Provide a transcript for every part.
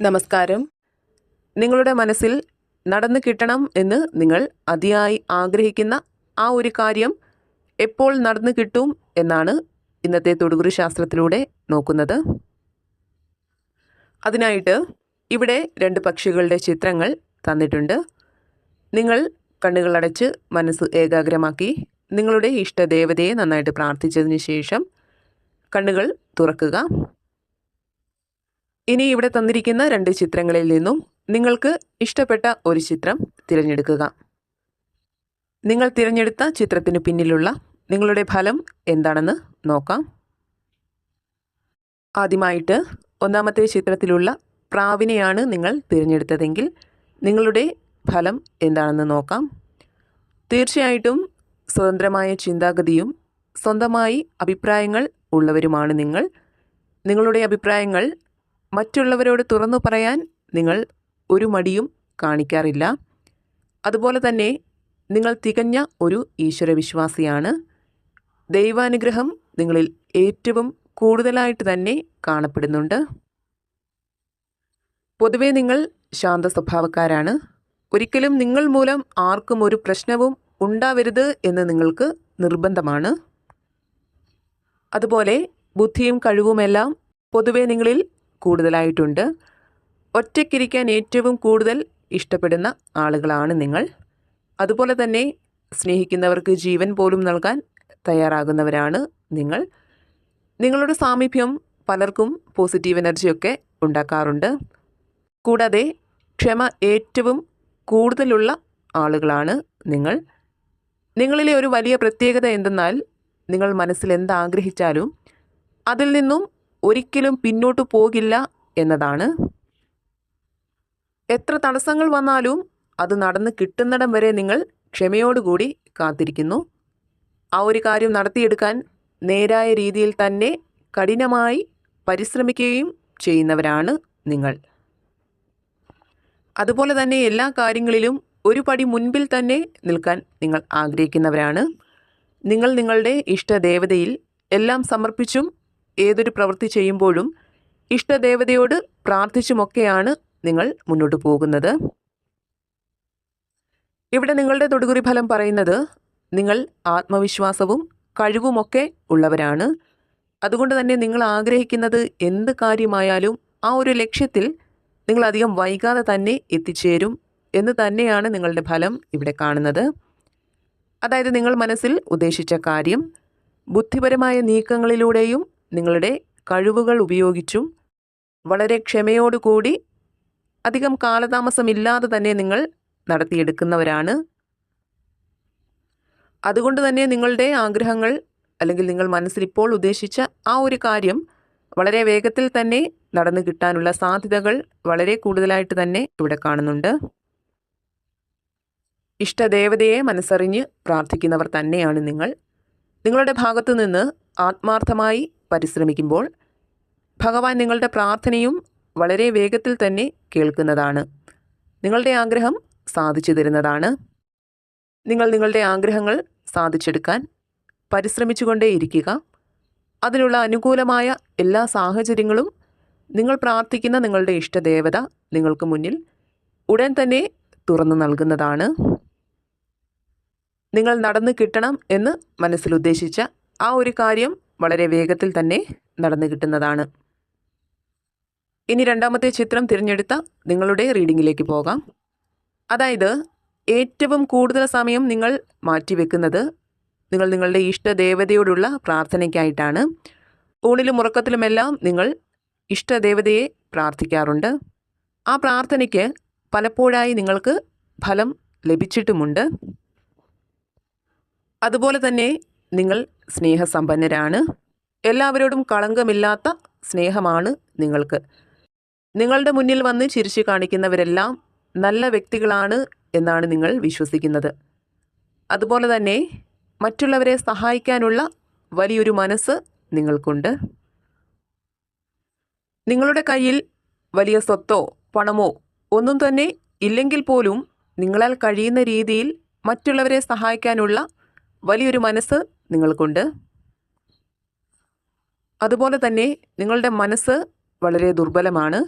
നമസ്കാരം. നിങ്ങളുടെ മനസ്സിൽ നടന്നു കിട്ടണം എന്ന് നിങ്ങൾ അതിയായി ആഗ്രഹിക്കുന്ന ആ ഒരു കാര്യം എപ്പോൾ നടന്നു കിട്ടും എന്നാണ് ഇന്നത്തെ തൊടുകുറി ശാസ്ത്രത്തിലൂടെ നോക്കുന്നത്. അതിനായിട്ട് ഇവിടെ രണ്ട് പക്ഷികളുടെ ചിത്രങ്ങൾ തന്നിട്ടുണ്ട്. നിങ്ങൾ കണ്ണുകളടച്ച് മനസ്സ് ഏകാഗ്രമാക്കി നിങ്ങളുടെ ഇഷ്ടദേവതയെ നന്നായിട്ട് പ്രാർത്ഥിച്ചതിന് ശേഷം കണ്ണുകൾ തുറക്കുക. ഇനി ഇവിടെ തന്നിരിക്കുന്ന രണ്ട് ചിത്രങ്ങളിൽ നിന്നും നിങ്ങൾക്ക് ഇഷ്ടപ്പെട്ട ഒരു ചിത്രം തിരഞ്ഞെടുക്കുക. നിങ്ങൾ തിരഞ്ഞെടുത്ത ചിത്രത്തിന് പിന്നിലുള്ള നിങ്ങളുടെ ഫലം എന്താണെന്ന് നോക്കാം. ആദ്യമായിട്ട് ഒന്നാമത്തെ ചിത്രത്തിലുള്ള പ്രാവിനെയാണ് നിങ്ങൾ തിരഞ്ഞെടുത്തതെങ്കിൽ നിങ്ങളുടെ ഫലം എന്താണെന്ന് നോക്കാം. തീർച്ചയായിട്ടും സ്വതന്ത്രമായ ചിന്താഗതിയും സ്വന്തമായി അഭിപ്രായങ്ങൾ ഉള്ളവരുമാണ് നിങ്ങൾ. നിങ്ങളുടെ അഭിപ്രായങ്ങൾ മറ്റുള്ളവരോട് തുറന്നു പറയാൻ നിങ്ങൾ ഒരു മടിയും കാണിക്കാറില്ല. അതുപോലെ തന്നെ നിങ്ങൾ തികഞ്ഞ ഒരു ഈശ്വരവിശ്വാസിയാണ്. ദൈവാനുഗ്രഹം നിങ്ങളിൽ ഏറ്റവും കൂടുതലായിട്ട് തന്നെ കാണപ്പെടുന്നുണ്ട്. പൊതുവെ നിങ്ങൾ ശാന്ത സ്വഭാവക്കാരാണ്. ഒരിക്കലും നിങ്ങൾ മൂലം ആർക്കും ഒരു പ്രശ്നവും ഉണ്ടാവരുത് എന്ന് നിങ്ങൾക്ക് നിർബന്ധമാണ്. അതുപോലെ ബുദ്ധിയും കഴിവുമെല്ലാം പൊതുവെ നിങ്ങളിൽ കൂടുതലായിട്ടുണ്ട്. ഒറ്റയ്ക്കിരിക്കാൻ ഏറ്റവും കൂടുതൽ ഇഷ്ടപ്പെടുന്ന ആളുകളാണ് നിങ്ങൾ. അതുപോലെ തന്നെ സ്നേഹിക്കുന്നവർക്ക് ജീവൻ പോലും നൽകാൻ തയ്യാറാകുന്നവരാണ് നിങ്ങൾ. നിങ്ങളുടെ സാമീപ്യം പലർക്കും പോസിറ്റീവ് എനർജിയൊക്കെ ഉണ്ടാക്കാറുണ്ട്. കൂടാതെ ക്ഷമ ഏറ്റവും കൂടുതലുള്ള ആളുകളാണ് നിങ്ങൾ. നിങ്ങളിലെ ഒരു വലിയ പ്രത്യേകത എന്തെന്നാൽ നിങ്ങൾ മനസ്സിൽ എന്താഗ്രഹിച്ചാലും അതിൽ നിന്നും ഒരിക്കലും പിന്നോട്ട് പോകില്ല എന്നതാണ്. എത്ര തടസ്സങ്ങൾ വന്നാലും അത് നടന്ന് കിട്ടുന്നിടം വരെ നിങ്ങൾ ക്ഷമയോടുകൂടി കാത്തിരിക്കുന്നു. ആ ഒരു കാര്യം നടത്തിയെടുക്കാൻ നേരായ രീതിയിൽ തന്നെ കഠിനമായി പരിശ്രമിക്കുകയും ചെയ്യുന്നവരാണ് നിങ്ങൾ. അതുപോലെ തന്നെ എല്ലാ കാര്യങ്ങളിലും ഒരു പടി മുൻപിൽ തന്നെ നിൽക്കാൻ നിങ്ങൾ ആഗ്രഹിക്കുന്നവരാണ്. നിങ്ങൾ നിങ്ങളുടെ ഇഷ്ടദേവതയിൽ എല്ലാം സമർപ്പിച്ചും ഏതൊരു പ്രവൃത്തി ചെയ്യുമ്പോഴും ഇഷ്ടദേവതയോട് പ്രാർത്ഥിച്ചുമൊക്കെയാണ് നിങ്ങൾ മുന്നോട്ട് പോകുന്നത്. ഇവിടെ നിങ്ങളുടെ തൊടുകുറി ഫലം പറയുന്നത് നിങ്ങൾ ആത്മവിശ്വാസവും കഴിവുമൊക്കെ ഉള്ളവരാണ്. അതുകൊണ്ട് തന്നെ നിങ്ങൾ ആഗ്രഹിക്കുന്നത് എന്ത് കാര്യമായാലും ആ ഒരു ലക്ഷ്യത്തിൽ നിങ്ങൾ അധികം വൈകാതെ തന്നെ എത്തിച്ചേരും എന്ന് തന്നെയാണ് നിങ്ങളുടെ ഫലം ഇവിടെ കാണുന്നത്. അതായത് നിങ്ങൾ മനസ്സിൽ ഉദ്ദേശിച്ച കാര്യം ബുദ്ധിപരമായ നീക്കങ്ങളിലൂടെയും നിങ്ങളുടെ കഴിവുകൾ ഉപയോഗിച്ചും വളരെ ക്ഷമയോടുകൂടി അധികം കാലതാമസമില്ലാതെ തന്നെ നിങ്ങൾ നടത്തിയെടുക്കുന്നവരാണ്. അതുകൊണ്ട് തന്നെ നിങ്ങളുടെ ആഗ്രഹങ്ങൾ അല്ലെങ്കിൽ നിങ്ങൾ മനസ്സിൽ ഇപ്പോൾ ഉദ്ദേശിച്ച ആ ഒരു കാര്യം വളരെ വേഗത്തിൽ തന്നെ നടന്നു കിട്ടാനുള്ള സാധ്യതകൾ വളരെ കൂടുതലായിട്ട് തന്നെ ഇവിടെ കാണുന്നുണ്ട്. ഇഷ്ടദേവതയെ മനസ്സറിഞ്ഞ് പ്രാർത്ഥിക്കുന്നവർ തന്നെയാണ് നിങ്ങൾ. നിങ്ങളുടെ ഭാഗത്തു നിന്ന് ആത്മാർത്ഥമായി പരിശ്രമിക്കുമ്പോൾ ഭഗവാൻ നിങ്ങളുടെ പ്രാർത്ഥനയും വളരെ വേഗത്തിൽ തന്നെ കേൾക്കുന്നതാണ്. നിങ്ങളുടെ ആഗ്രഹം സാധിച്ചു തരുന്നതാണ്. നിങ്ങൾ നിങ്ങളുടെ ആഗ്രഹങ്ങൾ സാധിച്ചെടുക്കാൻ പരിശ്രമിച്ചുകൊണ്ടേയിരിക്കുക. അതിനുള്ള അനുകൂലമായ എല്ലാ സാഹചര്യങ്ങളും നിങ്ങൾ പ്രാർത്ഥിക്കുന്ന നിങ്ങളുടെ ഇഷ്ടദേവത നിങ്ങൾക്ക് മുന്നിൽ ഉടൻ തന്നെ തുറന്നു നൽകുന്നതാണ്. നിങ്ങൾ നടന്നു കിട്ടണം എന്ന് മനസ്സിൽ ഉദ്ദേശിച്ച ആ ഒരു കാര്യം വളരെ വേഗത്തിൽ തന്നെ നടന്നു കിട്ടുന്നതാണ്. ഇനി രണ്ടാമത്തെ ചിത്രം തിരഞ്ഞെടുത്ത നിങ്ങളുടെ റീഡിങ്ങിലേക്ക് പോകാം. അതായത് ഏറ്റവും കൂടുതൽ സമയം നിങ്ങൾ മാറ്റിവെക്കുന്നത് നിങ്ങൾ നിങ്ങളുടെ ഇഷ്ടദേവതയോടുള്ള പ്രാർത്ഥനയ്ക്കായിട്ടാണ്. ഊണിലും ഉറക്കത്തിലുമെല്ലാം നിങ്ങൾ ഇഷ്ടദേവതയെ പ്രാർത്ഥിക്കാറുണ്ട്. ആ പ്രാർത്ഥനയ്ക്ക് പലപ്പോഴായി നിങ്ങൾക്ക് ഫലം ലഭിച്ചിട്ടുമുണ്ട്. അതുപോലെ തന്നെ നിങ്ങൾ സ്നേഹസമ്പന്നരാണ്. എല്ലാവരോടും കളങ്കമില്ലാത്ത സ്നേഹമാണ് നിങ്ങൾക്ക്. നിങ്ങളുടെ മുന്നിൽ വന്ന് ചിരിച്ചു കാണിക്കുന്നവരെല്ലാം നല്ല വ്യക്തികളാണ് എന്നാണ് നിങ്ങൾ വിശ്വസിക്കുന്നത്. അതുപോലെ തന്നെ മറ്റുള്ളവരെ സഹായിക്കാനുള്ള വലിയൊരു മനസ്സ് നിങ്ങൾക്കുണ്ട്. നിങ്ങളുടെ കയ്യിൽ വലിയ സ്വത്തോ പണമോ ഒന്നും തന്നെ ഇല്ലെങ്കിൽ പോലും നിങ്ങളാൽ കഴിയുന്ന രീതിയിൽ മറ്റുള്ളവരെ സഹായിക്കാനുള്ള വലിയൊരു മനസ്സ് നിങ്ങൾക്കുണ്ട്. അതുപോലെ തന്നെ നിങ്ങളുടെ മനസ്സ് വളരെ ദുർബലമാണ്.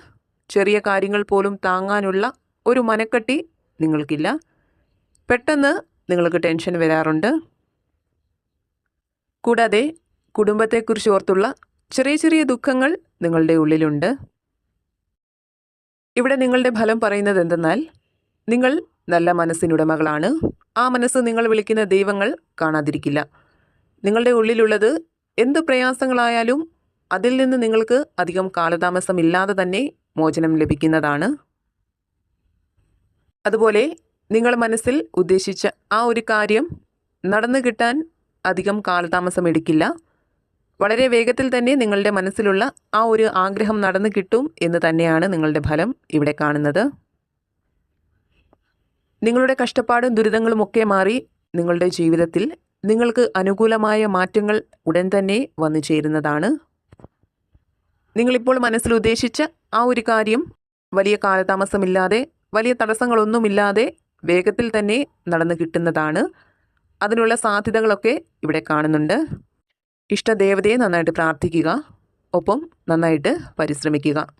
ചെറിയ കാര്യങ്ങൾ പോലും താങ്ങാനുള്ള ഒരു മനക്കെട്ടി നിങ്ങൾക്കില്ല. പെട്ടെന്ന് നിങ്ങൾക്ക് ടെൻഷൻ വരാറുണ്ട്. കൂടാതെ കുടുംബത്തെക്കുറിച്ച് ഓർത്തുള്ള ചെറിയ ചെറിയ ദുഃഖങ്ങൾ നിങ്ങളുടെ ഉള്ളിലുണ്ട്. ഇവിടെ നിങ്ങളുടെ ഫലം പറയുന്നത് എന്തെന്നാൽ നിങ്ങൾ നല്ല മനസ്സിനുടമകളാണ്. ആ മനസ്സ് നിങ്ങൾ വിളിക്കുന്ന ദൈവങ്ങൾ കാണാതിരിക്കില്ല. നിങ്ങളുടെ ഉള്ളിലുള്ളത് എന്ത് പ്രയാസങ്ങളായാലും അതിൽ നിന്ന് നിങ്ങൾക്ക് അധികം കാലതാമസമില്ലാതെ തന്നെ മോചനം ലഭിക്കുന്നതാണ്. അതുപോലെ നിങ്ങൾ മനസ്സിൽ ഉദ്ദേശിച്ച ആ ഒരു കാര്യം നടന്നു കിട്ടാൻ അധികം കാലതാമസം എടുക്കില്ല. വളരെ വേഗത്തിൽ തന്നെ നിങ്ങളുടെ മനസ്സിലുള്ള ആ ഒരു ആഗ്രഹം നടന്നു കിട്ടും എന്ന് തന്നെയാണ് നിങ്ങളുടെ ഫലം ഇവിടെ കാണുന്നത്. നിങ്ങളുടെ കഷ്ടപ്പാടും ദുരിതങ്ങളുമൊക്കെ മാറി നിങ്ങളുടെ ജീവിതത്തിൽ നിങ്ങൾക്ക് അനുകൂലമായ മാറ്റങ്ങൾ ഉടൻ തന്നെ വന്നു ചേരുന്നതാണ്. നിങ്ങളിപ്പോൾ മനസ്സിൽ ഉദ്ദേശിച്ച ആ ഒരു കാര്യം വലിയ കാലതാമസമില്ലാതെ വലിയ തടസ്സങ്ങളൊന്നുമില്ലാതെ വേഗത്തിൽ തന്നെ നടന്നു കിട്ടുന്നതാണ്. അതിനുള്ള സാധ്യതകളൊക്കെ ഇവിടെ കാണുന്നുണ്ട്. ഇഷ്ടദേവതയെ നന്നായിട്ട് പ്രാർത്ഥിക്കുക. ഒപ്പം നന്നായിട്ട് പരിശ്രമിക്കുക.